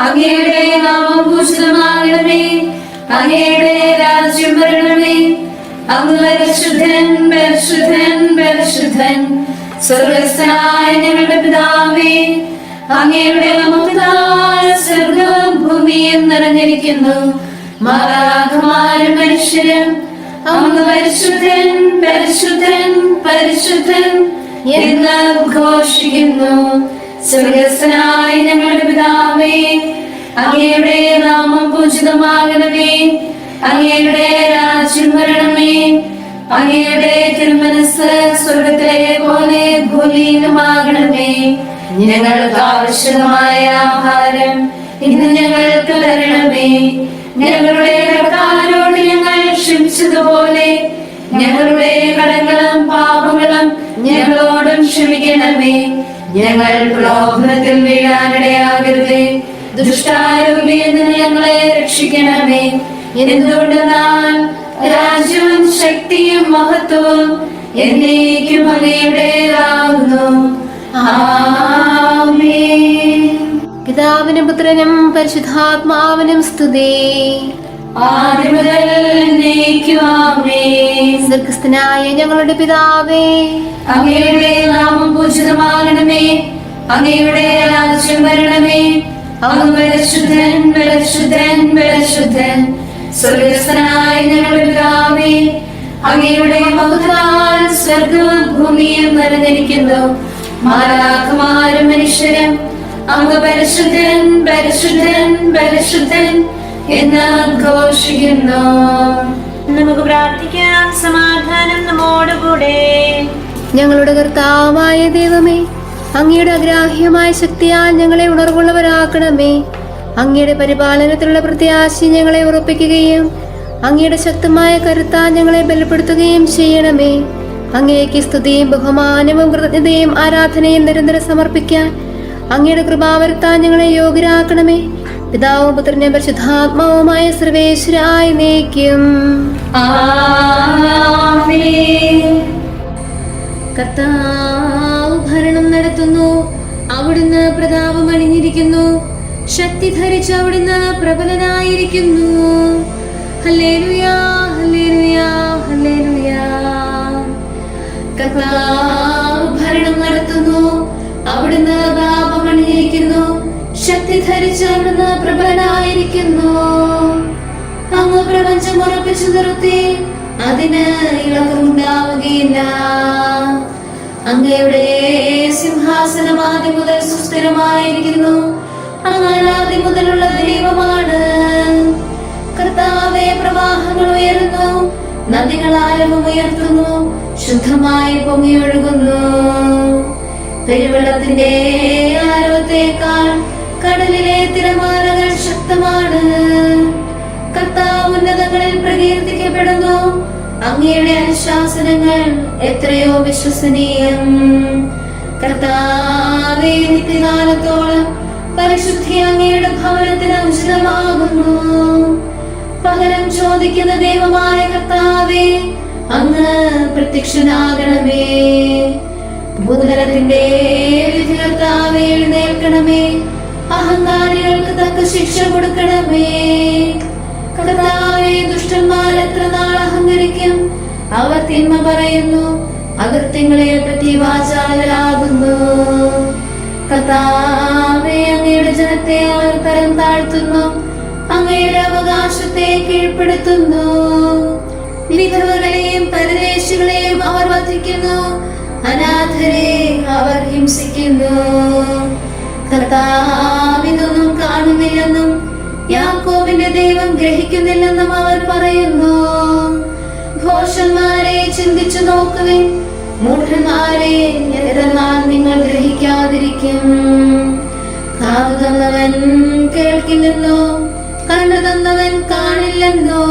അങ്ങയുടെ നാമം പൂജിതമാകണമേ. അങ്ങയുടെ രാജ്യം വരണമേ. അങ്ങ് പരിശുദ്ധൻ പരിശുദ്ധൻ പരിശുദ്ധൻ. സ്വർഗസ്ഥനായ ഞങ്ങളുടെ പിതാവേ അങ്ങയുടെ സ്വർഗവും ഭൂമിയും നിറഞ്ഞിരിക്കുന്നു മാതാകുമാരും മനുഷ്യരും അങ്ങ് പരിശുദ്ധൻ പരിശുദ്ധൻ പരിശുദ്ധൻ എന്ന് ഘോഷിക്കുന്നു. സ്വർഗസ്ഥനായ ഞങ്ങളുടെ പിതാവേ അങ്ങയുടെ നാമം പൂജിതമാകണമേ അങ്ങയുടെ രാജ്യം വരണമേ അങ്ങയുടെ തിരുമനസ് സ്വർഗത്തിലെ പോലെ ഭൂലീനമാകണമേ ഞങ്ങൾക്ക് ആവശ്യമായ ആഹാരം ഇന്ന് ഞങ്ങൾക്ക് തരണമേ. ഞങ്ങളുടെ കടക്കാരോട് ഞങ്ങൾ ക്ഷമിച്ചതുപോലെ ഞങ്ങളുടെ കടങ്ങളും പാപങ്ങളും ഞങ്ങളോടും ക്ഷമിക്കണമേ. ഞങ്ങൾ പ്രലോഭനത്തിൽ വീഴാനിടയാകരുതേ. ദുഷ്ടാരൂപിയിൽ നിന്ന് ഞങ്ങളെ രക്ഷിക്കണമേ. എന്തുകൊണ്ടെന്നാൽ രാജ്യവും ശക്തിയും മഹത്വവും എന്നേക്കും അങ്ങയുടേതാകുന്നു. പിതാവിനും പുത്രനും പരിശുദ്ധാത്മാവിനും സ്തുതി. സ്വർഗസ്ഥനായ ഞങ്ങളുടെ പിതാവേ. അങ്ങയുടെ നാമം പൂജിതമാകണമേ. അങ്ങയുടെ രാജ്യം വരണമേ. അങ്ങ് പരിശുദ്ധൻ പരിശുദ്ധൻ പരിശുദ്ധൻ സ്വർഗസ്ഥനായ ഞങ്ങളുടെ പിതാവേ അങ്ങയുടെ മഹത്താൽ സ്വർഗവും ഭൂമിയും നിറഞ്ഞിരിക്കുന്നു മാലാഖമാരും മനുഷ്യരും അങ്ങ് പരിശുദ്ധൻ പരിശുദ്ധൻ പരിശുദ്ധൻ എന്ന് ഘോഷിക്കുന്നു. നമുക്ക് പ്രാർത്ഥിക്കാം. സമാധാനം നമ്മോടുകൂടെ. ഞങ്ങളുടെ കർത്താവായ ദൈവമേ അങ്ങയുടെ അഗ്രാഹ്യമായ ശക്തിയാൽ ഞങ്ങളെ ഉണർവുള്ളവരാക്കണമേ. അങ്ങയുടെ പരിപാലനത്തിലുള്ള പ്രത്യാശ ഞങ്ങളെ ഉറപ്പിക്കുകയും അങ്ങയുടെ ശക്തമായ കരുത്താൽ ഞങ്ങളെ ബലപ്പെടുത്തുകയും ചെയ്യണമേ. അങ്ങേക്ക് സ്തുതിയും ബഹുമാനവും കൃതജ്ഞതയും ആരാധനയും നിരന്തരം സമർപ്പിക്കാൻ അങ്ങയുടെ കൃപാവരുത്താൻ ഞങ്ങളെ യോഗ്യരാക്കണമേ. പിതാവും പുത്രനെ പരിശുദ്ധാത്മാവുമായ സർവേശ്വരായി നീക്കും. കർത്താവ് ഭരണം നടത്തുന്നു. അവിടുന്ന് പ്രതാപം അണിഞ്ഞിരിക്കുന്നു. ശക്തി ധരിച്ച് അവിടുന്ന് പ്രബലനായിരിക്കുന്നു. ഭരണം നടത്തുന്നു. അവിടുന്ന് പ്രതാപം അണിഞ്ഞിരിക്കുന്നു. ശക്തി ധരിച്ച് അവിടുന്ന് പ്രബലനായിരിക്കുന്നു. അങ്ങ് പ്രപഞ്ചം ഉറപ്പിച്ചു നിർത്തി അതിന് ഇളക്കമുണ്ടാവുകയില്ല അങ്ങയുടെ സിംഹാസനം ആദ്യം മുതൽ സുസ്ഥിരമായിരിക്കുന്നു. അങ്ങ് ആദ്യം മുതലുള്ള ദൈവമാണ്. കർത്താവെ പ്രവാഹങ്ങൾ ഉയരുന്നു. നദികൾ ആരവം ഉയർത്തുന്നു. ശുദ്ധമായി പൊങ്ങിയൊഴുകുന്നു. പെരുവെള്ളത്തിന്റെ ആരവത്തേക്കാൾ കടലിലെ തിരമാലകൾ ശക്തമാണ്. കർത്താവ് ഉന്നതങ്ങളിൽ പ്രകീർത്തിക്കപ്പെടുന്നു. അങ്ങയുടെ അനുശാസനങ്ങൾ എത്രയോ വിശ്വസനീയം. കർത്താവേ നിത്യകാലത്തോളം പരിശുദ്ധി അങ്ങയുടെ ഭവനത്തിന് ഉചിതമാകുന്നു പകരം ചോദിക്കുന്ന ദൈവമായ കർത്താവേ അങ്ങ് പ്രത്യക്ഷനാകണമേ. ഭൂതലത്തിന്റെ വിധി കർത്താവേ എഴുന്നേൽക്കണമേ. അഹങ്കാരികൾക്ക് തക്ക ശിക്ഷ കൊടുക്കണമേ. കർത്താവേ ദുഷ്ടന്മാർ എത്ര നാൾ അഹങ്കരിക്കും? അവർ തിന്മ പറയുന്നു അകൃത്യങ്ങളെ പറ്റി വാചാലരാകുന്നു. കഥാവേ അങ്ങയുടെ ജനത്തെ അവർ തരം താഴ്ത്തുന്നു അങ്ങയുടെ അവകാശത്തെ കീഴ്പ്പെടുത്തുന്നു. വിധവകളെയും പരദേശികളെയും അവർ വധിക്കുന്നു അനാഥരെ അവർ ഹിംസിക്കുന്നു. കർത്താവ് ഇതൊന്നും കാണുന്നില്ലെന്നും യാക്കോബിന്റെ ദൈവം ഗ്രഹിക്കുന്നില്ലെന്നും അവർ പറയുന്നു. ഘോഷന്മാരെ ചിന്തിച്ചു നോക്കുവിൻ. മൂഢന്മാരെ എന്നാൽ നിങ്ങൾ ഗ്രഹിക്കാതിരിക്കും. കാതു തന്നവൻ കേൾക്കില്ലെന്നോ കണ്ണു തന്നവൻ കാണില്ലെന്നോ.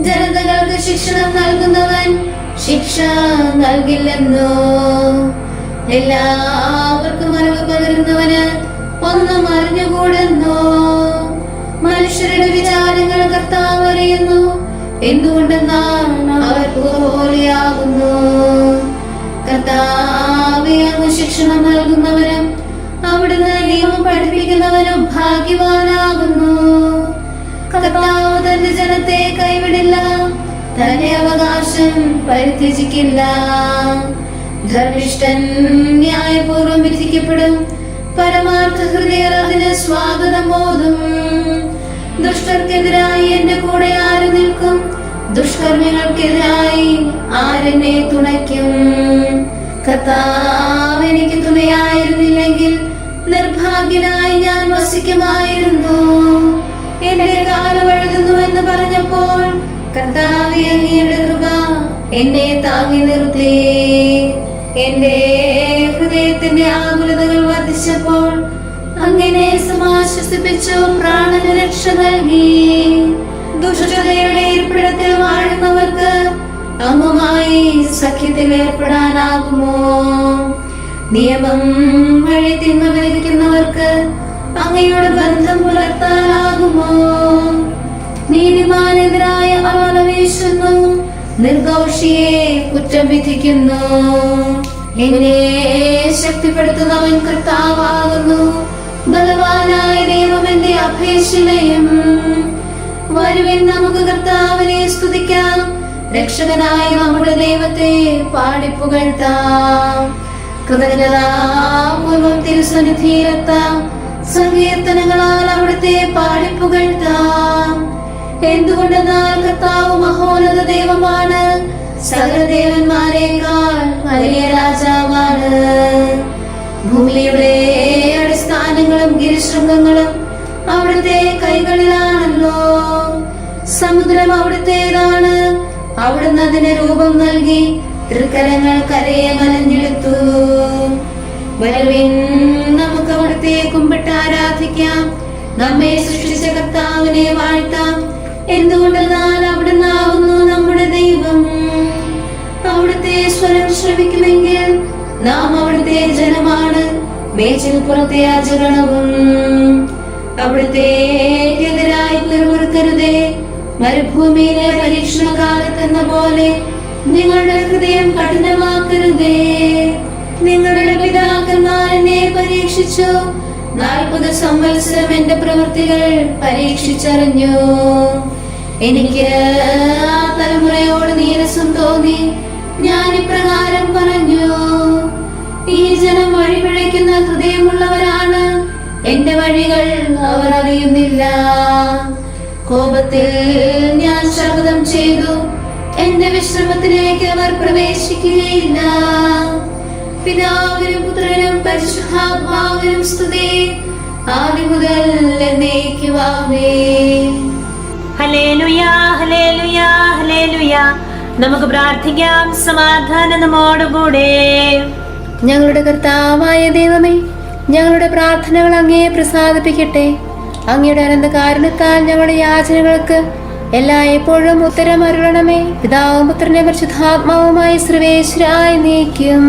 ജനതകൾക്ക് ശിക്ഷണം നൽകുന്നവൻ ശിക്ഷ നൽകില്ലെന്നോ. എല്ലാവർക്കും അറിവ് പകരുന്നവന് ഒന്നും അറിഞ്ഞുകൂടുന്നോ. മനുഷ്യരുടെ വിചാരങ്ങൾ കർത്താവ് അറിയുന്നു. എന്തുകൊണ്ടെന്നാൽ അവർ പോലെയാകുന്നു കർത്താവെ ശിക്ഷണം നൽകുന്നവനും അവിടുന്ന് നിയമം പഠിപ്പിക്കുന്നവനും ഭാഗ്യവാനാകുന്നു. കർത്താവ് തന്റെ ജനത്തെ കൈവിടില്ല തന്റെ അവകാശം പരിത്യജിക്കില്ല. ധർമ്മിഷ്ഠൻ ന്യായപൂർവം വിധിക്കപ്പെടും. പരമാർത്ഥ ഹൃദയർ അതിന് സ്വാഗതം ബോധം. ദുഷ്ടർക്കെതിരായി എന്റെ കൂടെ ആര് നിൽക്കും? ദുഷ്കർമ്മികൾക്കെതിരായി ആരെന്നെ തുണയ്ക്കും? കർത്താവ് എനിക്ക് തുണയായിരുന്നില്ലെങ്കിൽ നിർഭാഗ്യനായി ഞാൻ വസിക്കുമായിരുന്നു. എന്റെ കാലം എഴുതുന്നു എന്ന് പറഞ്ഞപ്പോൾ കർത്താവ് അങ്ങയുടെ കൃപ എന്നെ താങ്ങി നിർത്തി. എന്റെ ഹൃദയത്തിന്റെ ആകുലതകൾ വർദ്ധിച്ചപ്പോൾ അങ്ങനെ സമാശ്വസിപ്പിച്ചു പ്രാണന രക്ഷ നൽകി. ദുഷ്ടതയുടെ ഇരിപ്പിടത്തിൽ വാഴുന്നവർക്ക് അങ്ങുമായി സഖ്യത്തിൽ ഏർപ്പെടാനാകുമോ? നിയമം വഴി തിന്മ വിധിക്കുന്നവർക്ക് അങ്ങയുടെ ബന്ധം പുലർത്താനാകുമോ? നീതിമാനെതിരായ വീശുന്നു നിർദോഷിയെ കുറ്റം വിധിക്കുന്നു എന്നെ ശക്തിപ്പെടുത്തുന്നവൻ കർത്താവാകുന്നു. ബലവാനായ ദൈവം എന്റെ അഭയശിലയും. വരുവിൻ നമുക്ക് കർത്താവിനെ സ്തുതിക്കാം. രക്ഷകനായ നമ്മുടെ ദൈവത്തെ പാടിപ്പുകഴ്ത്താം. കൃതജ്ഞതാപൂർവം തിരുസന്നിധിയിലെത്താം സങ്കീർത്തനങ്ങളാൽ അവിടുത്തെ പാടിപ്പുകഴ്ത്താം. എന്തുകൊണ്ടെന്നാൽ കർത്താവ് മഹോന്നത ദൈവമാണ്. സകലദേവന്മാരെക്കാൾ വലിയ രാജാവാണ്. ഭൂമിയുടെ അടിസ്ഥാനങ്ങളും ഗിരിശൃംഗങ്ങളും അവിടുത്തെ കൈകളിലാണല്ലോ. സമുദ്രം അവിടുത്തേതാണ്. അവിടുന്ന് അതിന് രൂപം നൽകി തൃക്കരങ്ങൾ കരയെ മനഞ്ഞെടുത്തു വരവിൻ നമുക്ക് അവിടുത്തെ കുമ്പിട്ട് ആരാധിക്കാം. നമ്മെ സൃഷ്ടിച്ച കർത്താവിനെ വാഴ്ത്താം. എന്തുകൊണ്ടെന്നാൽ അവിടുന്ന് ആവുന്നു നമ്മുടെ ദൈവം. അവിടുത്തെ സ്വരം ശ്രമിക്കുമെങ്കിൽ നാം അവിടുത്തെ ജനമാണ്. മേച്ചിൽ പുറത്തെ അജഗണവും അവിടുത്തെ എതിരായി പിറുപിറുക്കരുതേ മരുഭൂമിയിലെ പരീക്ഷണ കാലത്തെന്ന പോലെ നിങ്ങളുടെ ഹൃദയം കഠിനമാക്കരുതേ. നിങ്ങളുടെ പിതാക്കന്മാർ എന്നെ പരീക്ഷിച്ചു. നാൽപ്പത് സംവത്സരം എന്റെ പ്രവൃത്തികൾ പരീക്ഷിച്ചറിഞ്ഞു. എനിക്ക് തലമുറയോട് നീരസം തോന്നി. ഞാൻ ഇപ്രകാരം പറഞ്ഞു ഈ ജനം വഴിപിഴയ്ക്കുന്ന ഹൃദയമുള്ളവരാണ്. എന്റെ വഴികൾ അവർ അറിയുന്നില്ല. കോപത്തിൽ ഞാൻ ശബ്ദം ചെയ്തു. എന്റെ വിശ്രമത്തിലേക്ക് അവർ പ്രവേശിക്കുകയില്ല. പിതാവിനും പുത്രനും പരിശുദ്ധാത്മാവിനും സ്തുതി. ആദ്യ മുതൽ എന്നേക്കുവാമേ നമുക്ക് പ്രാർത്ഥിക്കാം സമാധാനം നമ്മോടുകൂടെ. ഞങ്ങളുടെ കർത്താവായ ദൈവമേ ഞങ്ങളുടെ പ്രാർത്ഥനകൾ അങ്ങേ പ്രസാദിപ്പിക്കട്ടെ. അങ്ങയുടെ അനന്ത കാരണത്താൽ ഞങ്ങളുടെ യാചനകൾക്ക് എല്ലാ എപ്പോഴും ഉത്തരം അരുളണമേ. പിതാവും പുത്രനെ പരിശുദ്ധാത്മാവുമായി സർവേശ്വരായി നീക്കും.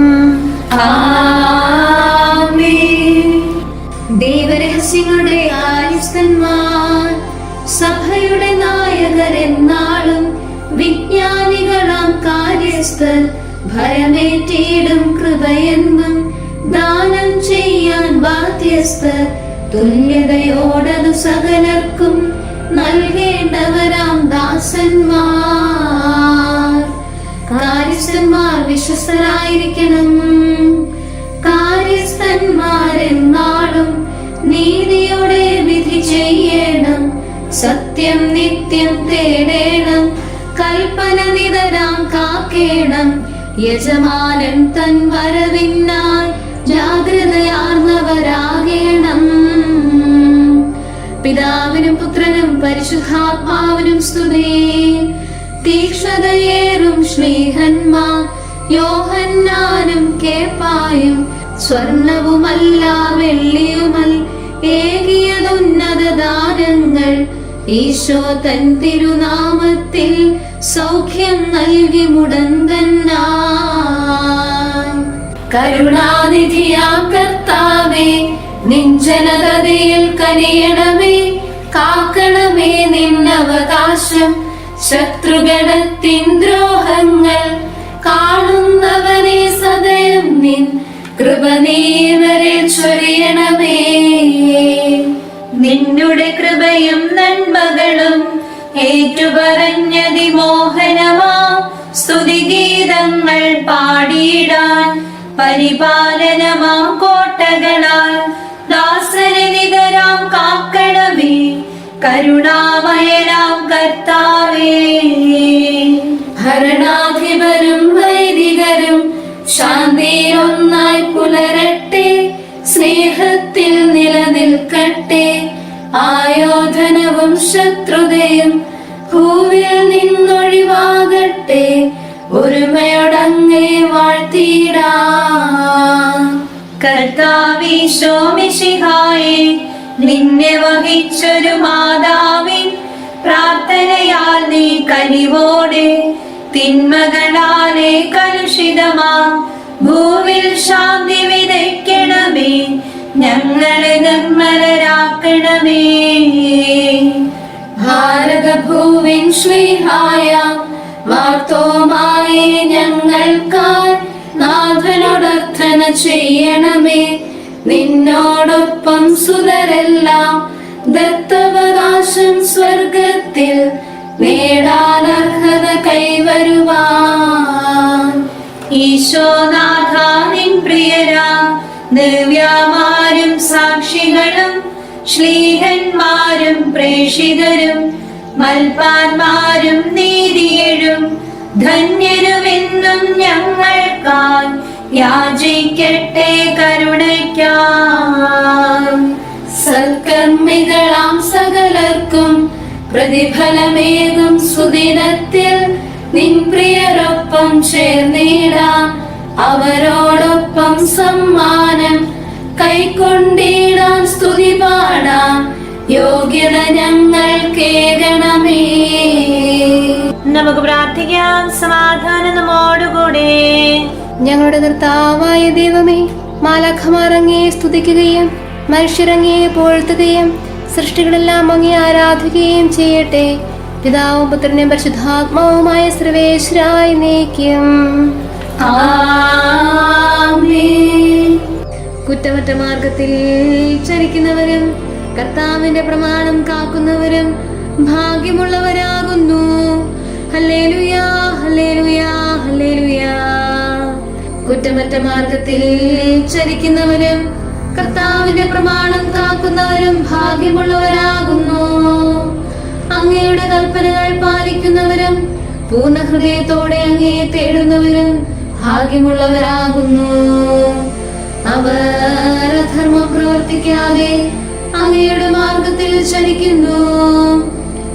ദൈവരഹസ്യങ്ങളുടെ ആയുസ്തന്മാർ സഭയുടെ നായകരെന്നാളും വിജ്ഞാനികളാം കാര്യസ്ഥർ ഭയമേറ്റിയിടും കൃപയെന്നും ദാനം ചെയ്യാൻ ബാധ്യസ്ഥർ തുല്യതയോടതു സകലർക്കും നൽകേണ്ടവരാം ദാസന്മാർ. കാര്യസ്ഥന്മാർ വിശ്വസ്തരായിരിക്കണം. കാര്യസ്ഥന്മാരെന്നാളും സത്യം നിത്യം തേടേണം. കൽപ്പന നിതരാം കാക്കേണം. യജമാനൻ തൻ വരവിന്നാൽ ജാഗ്രതയാർന്നവരാകേണം. പിതാവിനും പുത്രനും പരിശുദ്ധാത്മാവിനും സ്തുതി. തീക്ഷ്ണതയേറും സ്നേഹന്മാർ യോഹന്നാനും കേപ്പായും. സ്വർണവുമല്ല വെള്ളിയുമൽ ഈശോ തൻ തിരുനാമത്തിൽ സൗഖ്യം നൽകി മുടന്തന്നാ കരുണാനിധിയാ കർത്താവേ നിഞ്ജനതയിൽ കനിയണമേ കാക്കണമേ നിന്നവകാശം. ശത്രുഗണത്തിൻ ദ്രോഹങ്ങൾ കാണുന്നവനെ സദയം നിൻ. കൃപ നീവരെ ചൊരിയണമേ. നിന്നുടെ കൃപയും നന്മകളും ഏറ്റുപറഞ്ഞതി മോഹനമാ. സ്തുതിഗീതങ്ങൾ പാടിയിടാൻ പരിപാലനമാം കോട്ടകളാൽ. ദാസനെ നിതരാം കാക്കണമേ കരുണാമയനാം കർത്താവേ. ഭരണാധിപരും വൈദികരും ശാന്തിയൊന്നായി പുലരട്ടെ നിലനിൽക്കട്ടെ ആയോധനവും ശത്രുതയും ഭൂവിൽ നിന്നൊഴിവാകട്ടെ ഒരുമയോടങ്ങേ വാഴ്ത്തിയിടാം. നിന്നെ വഹിച്ചൊരു മാതാവിൻ പ്രാർത്ഥനയാൽ നീ കനിവോടെ തിന്മകളാലെ കലുഷിതമാ ഭൂവിൽ ശാന്തി വിതയ്ക്കണമേ. ഞങ്ങളെ നിർമ്മലരാക്കണമേ ഭാരതഭൂവിൻ ശ്രീഹായ മാർത്തോമായി ഞങ്ങൾക്കാൽ നാഥനോടർത്ഥന ചെയ്യണമേ. നിന്നോടൊപ്പം സുതരെല്ലാം ദത്തവകാശം സ്വർഗത്തിൽ നേടാൻ അർഹത കൈവരുവാൻ ഈശോനാഥാനിൻ പ്രിയരാ ദിവ്യമാരും സാക്ഷികളും ശ്ലീഹന്മാരും പ്രേഷിതരും മൽപ്പാന്മാരും നീതിയഴും ധന്യരുമെന്നും ഞങ്ങൾക്കായി യാചിക്കട്ടെ കരുണയ്ക്കാം സൽക്കർമ്മികളാം സകലർക്കും പ്രതിഫലമേകും സുദിനത്തിൽ നിൻ പ്രിയരൊപ്പം ചേർന്നിടാം. അവരോടൊപ്പം സമ്മാനം കൈക്കൊണ്ടിടാൻ സ്തുതി പാടാം. യോഗ്യത ഞങ്ങൾ കേൾക്കണമേ. നമുക്ക് പ്രാർത്ഥിക്കാം. സമാധാനം നമ്മോടുകൂടെ. ഞങ്ങളുടെ നിർത്താവായ ദൈവമേ മാലാഖമാർ അങ്ങയെ സ്തുതിക്കുകയും മനുഷ്യരങ്ങയെ പോഴ്ത്തുകയും സൃഷ്ടികളെല്ലാം അങ്ങേ ആരാധിക്കുകയും ചെയ്യട്ടെ. പിതാവും പുത്രനും പരിശുദ്ധാത്മാവുമായ സർവേശ്വരായി നീക്കും. കുറ്റമറ്റ മാർഗത്തിൽ ചരിക്കുന്നവരും കർത്താവിന്റെ പ്രമാണം കാക്കുന്നവരും ഭാഗ്യമുള്ളവരാകുന്നു. കുറ്റമറ്റ മാർഗത്തിൽ ചരിക്കുന്നവരും കർത്താവിന്റെ പ്രമാണം കാക്കുന്നവരും ഭാഗ്യമുള്ളവരാകുന്നു. അങ്ങയുടെ കൽപ്പനകൾ പാലിക്കുന്നവരും പൂർണ ഹൃദയത്തോടെ അങ്ങയെ തേടുന്നവരും ഭാഗ്യമുള്ളവരാകുന്നു. അവർ അധർമ്മം പ്രവർത്തിക്കാതെ അങ്ങയുടെ മാർഗത്തിൽ ചരിക്കുന്നു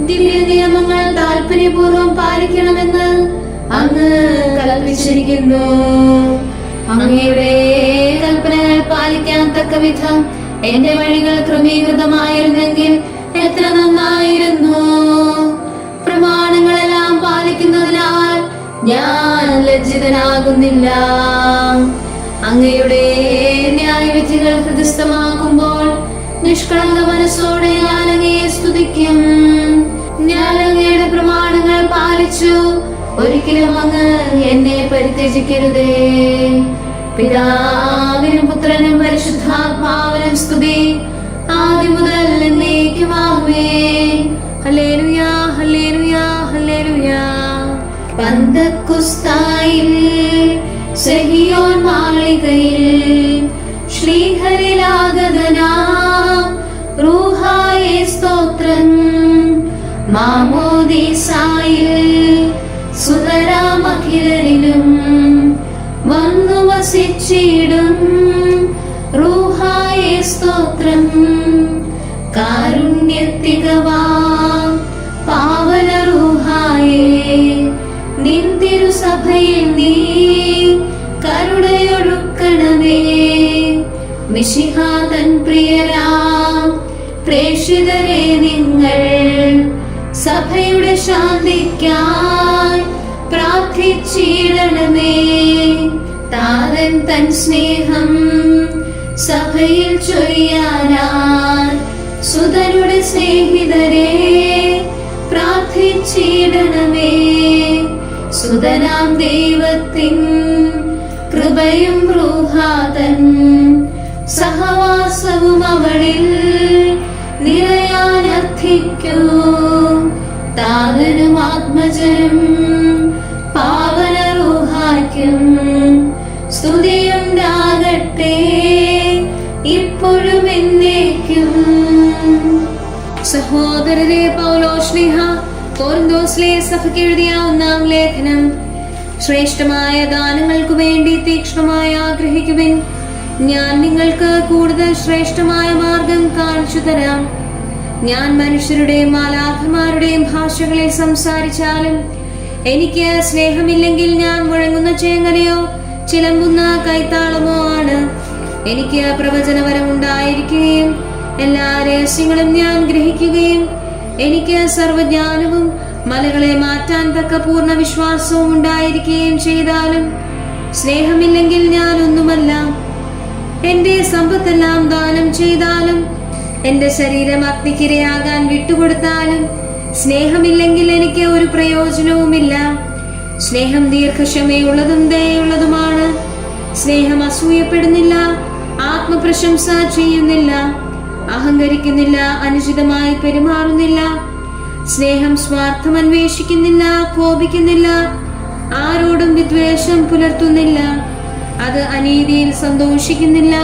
ദിവ്യ നിയമങ്ങൾ താല്പര്യപൂർവം പാലിക്കണമെന്ന് അങ്ങ് കൽപ്പിച്ചിരിക്കുന്നു. അങ്ങയുടെ കൽപ്പനകൾ പാലിക്കാൻ തക്ക വിധം എന്റെ വഴികൾ ക്രമീകൃതമായിരുന്നെങ്കിൽ എത്ര നന്നായിരുന്നു. പ്രമാണങ്ങളെല്ലാം പാലിക്കുന്നതിനാൽ ഞാൻ ലജ്ജിതനാകുന്നില്ല. അങ്ങയുടെ ന്യായവിധികൾ ഹൃദയസ്ഥമാക്കുമ്പോൾ നിഷ്കളങ്ക മനസ്സോടെ ഞാൻ അങ്ങയെ സ്തുതിക്കും. ഞാൻ അങ്ങയുടെ പ്രമാണങ്ങൾ പാലിച്ചു. ഒരിക്കലും അങ്ങ് എന്നെ പരിത്യജിക്കരുതേ. പിതാവിനും പുത്രനും പരിശുദ്ധാത്മാവിനും സ്തുതി. ആദ്യം മുതൽ എന്നേക്കുമാകുമേ. ഹല്ലേലൂയ ഹല്ലേലൂയ ഹല്ലേലൂയാ. പന്തക്കുസ്തായിൽ സഹിയോൻ മാളികയിൽ ശ്രീഹരിലാഗതനാ റൂഹായെ സ്തോത്രം മാമോദീസായിൽ സുതരാമഖിലരിലും വന്നു വസിച്ചിടും റൂഹായെ സ്തോത്രം കാരുണ്യത്തികവാ മിശിഹാതൻ പ്രിയരാം. പ്രേക്ഷിതരെ നിങ്ങൾ സഭയുടെ ശാന്തിക്കായി പ്രാർത്ഥിച്ചിടണമേ. താരൻ തൻ സ്നേഹം സഭയിൽ ചൊരിയാനായി സുതരുടെ സ്നേഹിതരെ പ്രാർത്ഥിച്ചിടണമേ. സുതനാം ദൈവത്തിൻ കൃപയും റൂഹാതൻ സഹവാസവും അവളിൽ നിറയാനർത്ഥിക്കൂ താതനും ആത്മജനും പാവന സ്തുതിയുണ്ടാകട്ടെ ഇപ്പോഴും എന്നേക്കും. സഹോദരരെ പൗലോഷ്ണിഹ കോർന്തോസ്ലെ സഭയ്ക്ക് എഴുതിയ ഒന്നാം ലേഖനം. ശ്രേഷ്ഠമായ ദാനങ്ങൾക്കു വേണ്ടി തീക്ഷ്ണമായി ആഗ്രഹിക്കുവിൻ. ഞാൻ നിങ്ങൾക്ക് കൂടുതൽ ശ്രേഷ്ഠമായ മാർഗം കാണിച്ചു തരാം. ഞാൻ മനുഷ്യരുടെയും മാലാഖമാരുടെയും ഭാഷകളിൽ സംസാരിച്ചാലും എനിക്ക് സ്നേഹമില്ലെങ്കിൽ ഞാൻ മുഴങ്ങുന്ന ചേങ്ങലയോ ചിലമ്പുന്ന കൈത്താളമോ ആണ്. എനിക്ക് പ്രവചനപരം ഉണ്ടായിരിക്കുകയും എല്ലാ രഹസ്യങ്ങളും ഞാൻ ഗ്രഹിക്കുകയും എനിക്ക് സർവജ്ഞാനവും മലകളെ മാറ്റാൻ തക്ക പൂർണ വിശ്വാസവും ഉണ്ടായിരിക്കുകയും ചെയ്താലും സ്നേഹമില്ലെങ്കിൽ ഞാൻ ഒന്നുമല്ല എന്റെ സമ്പത്തെല്ലാം ദാനം ചെയ്താലും എന്റെ ശരീരം അഗ്നിക്കിരയാകാൻ വിട്ടുകൊടുത്താലും സ്നേഹമില്ലെങ്കിൽ എനിക്ക് ഒരു പ്രയോജനവുമില്ല. സ്നേഹം ദീർഘക്ഷമയുള്ളതും ദയുള്ളതുമാണ് സ്നേഹം അസൂയപ്പെടുന്നില്ല ആത്മപ്രശംസ ചെയ്യുന്നില്ല അഹങ്കരിക്കുന്നില്ല അനുചിതമായി പെരുമാറുന്നില്ല. സ്നേഹം സ്വാർത്ഥം അന്വേഷിക്കുന്നില്ല കോപിക്കുന്നില്ല ആരോടും വിദ്വേഷം പുലർത്തുന്നില്ല. അത് അനീതിയിൽ സന്തോഷിക്കുന്നില്ല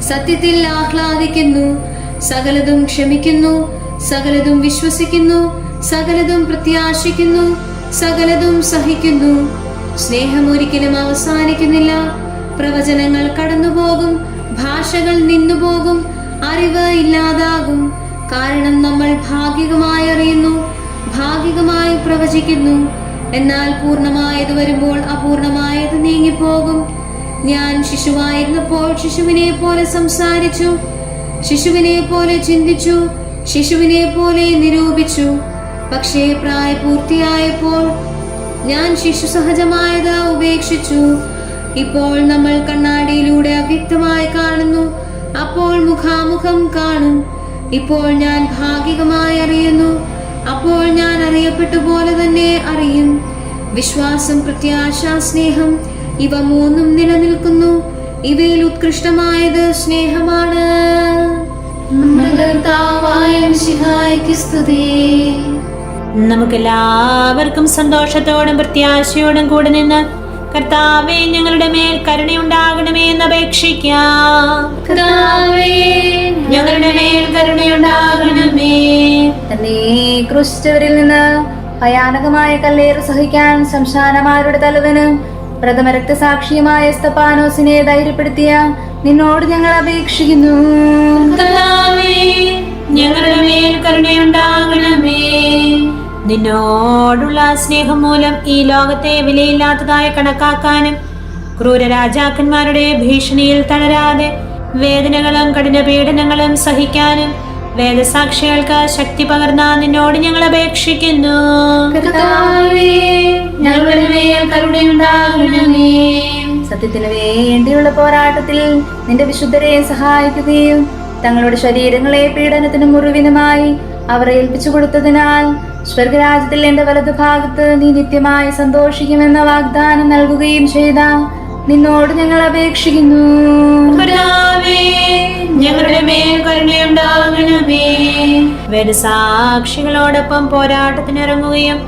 സത്യത്തിൽ ആഹ്ലാദിക്കുന്നു സകലതും ക്ഷമിക്കുന്നു സകലതും വിശ്വസിക്കുന്നു സകലതും പ്രത്യാശിക്കുന്നു സകലതും സഹിക്കുന്നു. സ്നേഹം ഒരിക്കലും അവസാനിക്കുന്നില്ല. പ്രവചനങ്ങൾ കടന്നുപോകും ഭാഷകൾ നിന്നുപോകും അറിവ് ഇല്ലാതാകും. കാരണം നമ്മൾ ഭാഗികമായി അറിയുന്നു ഭാഗികമായി പ്രവചിക്കുന്നു. എന്നാൽ പൂർണമായത് വരുമ്പോൾ അപൂർണമായത് നീങ്ങിപ്പോകും. ഞാൻ ശിശുവായിരുന്നപ്പോൾ ശിശുവിനെ പോലെ സംസാരിച്ചു ശിശുവിനെ പോലെ ചിന്തിച്ചു ശിശുവിനെ പോലെ നിരൂപിച്ചു. പക്ഷേ പ്രായപൂർത്തിയായപ്പോൾ ഞാൻ ശിശു സഹജമായത് ഉപേക്ഷിച്ചു. ഇപ്പോൾ നമ്മൾ കണ്ണാടിയിലൂടെ അവ്യക്തമായി കാണുന്നു അപ്പോൾ മുഖാമുഖം കാണും. ഇപ്പോൾ ഞാൻ ഭാഗികമായി അറിയുന്നു അപ്പോൾ ഞാൻ അറിയപ്പെട്ട പോലെ തന്നെ അറിയും. വിശ്വാസം പ്രത്യാശ സ്നേഹം ഇവ മൂന്നും നിലനിൽക്കുന്നു. ഇവയിൽ ഉത്കൃഷ്ടമായത് സ്നേഹമാണ്. നമുക്കെല്ലാവർക്കും സന്തോഷത്തോടും പ്രത്യാശയോടും കൂടെ നിന്ന് കർത്താവെ ഞങ്ങളുടെ മേൽ കരുണയുണ്ടാകണമേ എന്ന് അപേക്ഷിക്കാം. ഞങ്ങളുടെ മേൽ കരുണയുണ്ടാകണമേ. തന്നെ ക്രൂശിച്ചവരിൽ നിന്ന് ഭയാനകമായ കല്ലേറ് സഹിക്കാൻ സംശാനമാരുടെ തലവനും പ്രഥമ രക്തസാക്ഷിയുമായ സ്തപാനോസിനെ ധൈര്യപ്പെടുത്തിയ നിന്നോട് ഞങ്ങൾ അപേക്ഷിക്കുന്നു. നിന്നോടുള്ള സ്നേഹം മൂലം ഈ ലോകത്തെ വിലയില്ലാത്തതായി കണക്കാക്കാനും ക്രൂര രാജാക്കന്മാരുടെ ഭീഷണിയിൽ തളരാതെ വേദനകളും കഠിന പീഡനങ്ങളും സഹിക്കാനും വേദസാക്ഷികൾക്ക് ശക്തി പകർന്ന നിന്നോട് ഞങ്ങൾ അപേക്ഷിക്കുന്നു. സത്യത്തിന് വേണ്ടിയുള്ള പോരാട്ടത്തിൽ നിന്റെ വിശുദ്ധരെ സഹായിക്കുകയും തങ്ങളുടെ ശരീരങ്ങളെ പീഡനത്തിനും മുറിവിനുമായി അവർ ഏൽപ്പിച്ചു കൊടുത്തതിനാൽ സ്വർഗരാജ്യത്തിൽ എന്റെ വലതുഭാഗത്ത് നീ നിത്യമായി സന്തോഷിക്കുമെന്ന വാഗ്ദാനം നൽകുകയും ചെയ്ത നിന്നോട് ഞങ്ങൾ അപേക്ഷിക്കുന്നു. ഞങ്ങളുടെ മേൽ കരുണയുണ്ടാകണമേ. വേദസാക്ഷികളോടൊപ്പം പോരാട്ടത്തിനിറങ്ങുകയും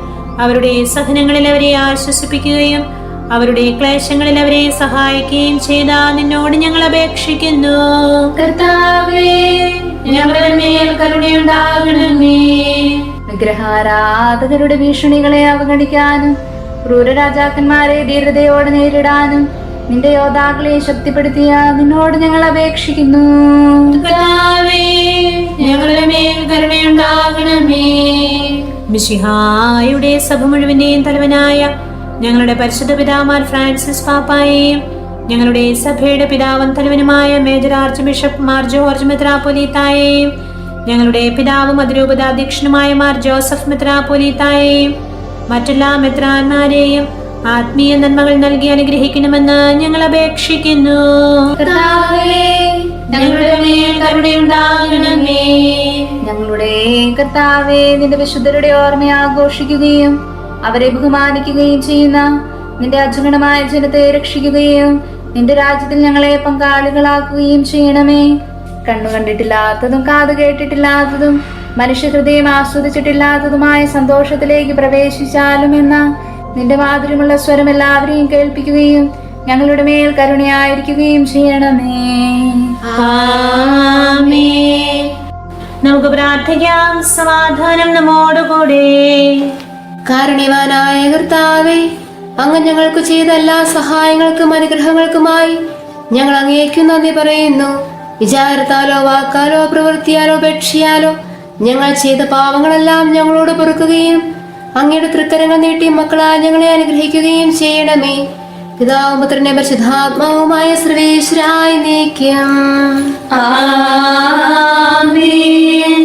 അവരുടെ സഹനങ്ങളിൽ അവരെ ആശ്വസിപ്പിക്കുകയും അവരുടെ ക്ലേശങ്ങളിൽ അവരെ സഹായിക്കുകയും ചെയ്ത നിന്നോട് ഞങ്ങൾ അപേക്ഷിക്കുന്നു. കർത്താവേ ഞങ്ങളുടെ മേൽ കരുണയുണ്ടാകണമേ. വിഗ്രഹാരാധകരുടെ ഭീഷണികളെ അവഗണിക്കാനും ക്രൂരരാജാക്കന്മാരെ ധീരതയോടെ നേരിടാനും നിന്റെ യോദ്ധാക്കളെ ശക്തിപ്പെടുത്തിയ നിന്നോട് ഞങ്ങൾ അപേക്ഷിക്കുന്നു. മിഷിഹായുടെ കരുണയുണ്ടാകണമേ. മിശിഹായുടെ സഭ മുഴുവന്റെയും തലവനായ ഞങ്ങളുടെ പരിശുദ്ധ പിതാമാർ ഫ്രാൻസിസ് പാപ്പായെയും ഞങ്ങളുടെ സഭയുടെ പിതാവും തലവനുമായ major arch bishop Mar George മെത്രാപൊലീത്തായെയും ഞങ്ങളുടെ പിതാവും അതിരൂപതാധ്യക്ഷനുമായ മാർ ജോസഫ് മെത്രാപൊലീത്തായെയും മറ്റെല്ലാ മെത്രാന്മാരെയും ആത്മീയ നന്മകൾ നൽകി അനുഗ്രഹിക്കണമെന്ന് ഞങ്ങൾ അപേക്ഷിക്കുന്നു. ഞങ്ങളുടെ കർത്താവേ നിന്റെ വിശുദ്ധരുടെ ഓർമ്മ ആഘോഷിക്കുകയും അവരെ ബഹുമാനിക്കുകയും ചെയ്യുന്ന നിന്റെ അജുഗണമായ ജനത്തെ രക്ഷിക്കുകയും നിന്റെ രാജ്യത്തിൽ ഞങ്ങളെ പങ്കാളികളാക്കുകയും ചെയ്യണമേ. കണ്ണു കണ്ടിട്ടില്ലാത്തതും കാത് കേട്ടിട്ടില്ലാത്തതും മനുഷ്യഹൃദയം ആസ്വദിച്ചിട്ടില്ലാത്തതുമായ സന്തോഷത്തിലേക്ക് പ്രവേശിച്ചാലും എന്ന നിന്റെ മാധുര്യമുള്ള സ്വരം എല്ലാവരെയും കേൾപ്പിക്കുകയും ഞങ്ങളുടെ മേൽ കരുണയായിരിക്കുകയും ചെയ്യണമേ. നമുക്ക് പ്രാർത്ഥിക്കാം. സമാധാനം നമ്മോടുകൂടെ. കാരുണ്യവാനായ കർത്താവേ അങ്ങ് ഞങ്ങൾക്ക് ചെയ്ത എല്ലാ സഹായങ്ങൾക്കും അനുഗ്രഹങ്ങൾക്കുമായി ഞങ്ങൾ അങ്ങേക്കു നന്ദി പറയുന്നു. വിചാരത്താലോ വാക്കാലോ പ്രവൃത്തിയാലോ ഉപേക്ഷയാലോ ഞങ്ങൾ ചെയ്ത പാവങ്ങളെല്ലാം ഞങ്ങളോട് പൊറുക്കുകയും അങ്ങയുടെ തൃക്കരങ്ങൾ നീട്ടി മക്കളാൽ ഞങ്ങളെ അനുഗ്രഹിക്കുകയും ചെയ്യണമേ. പിതാവും പുത്രനെ പരിശുദ്ധാത്മാവുമായ സർവേശ്വരായി നീക്കം. ആമേൻ.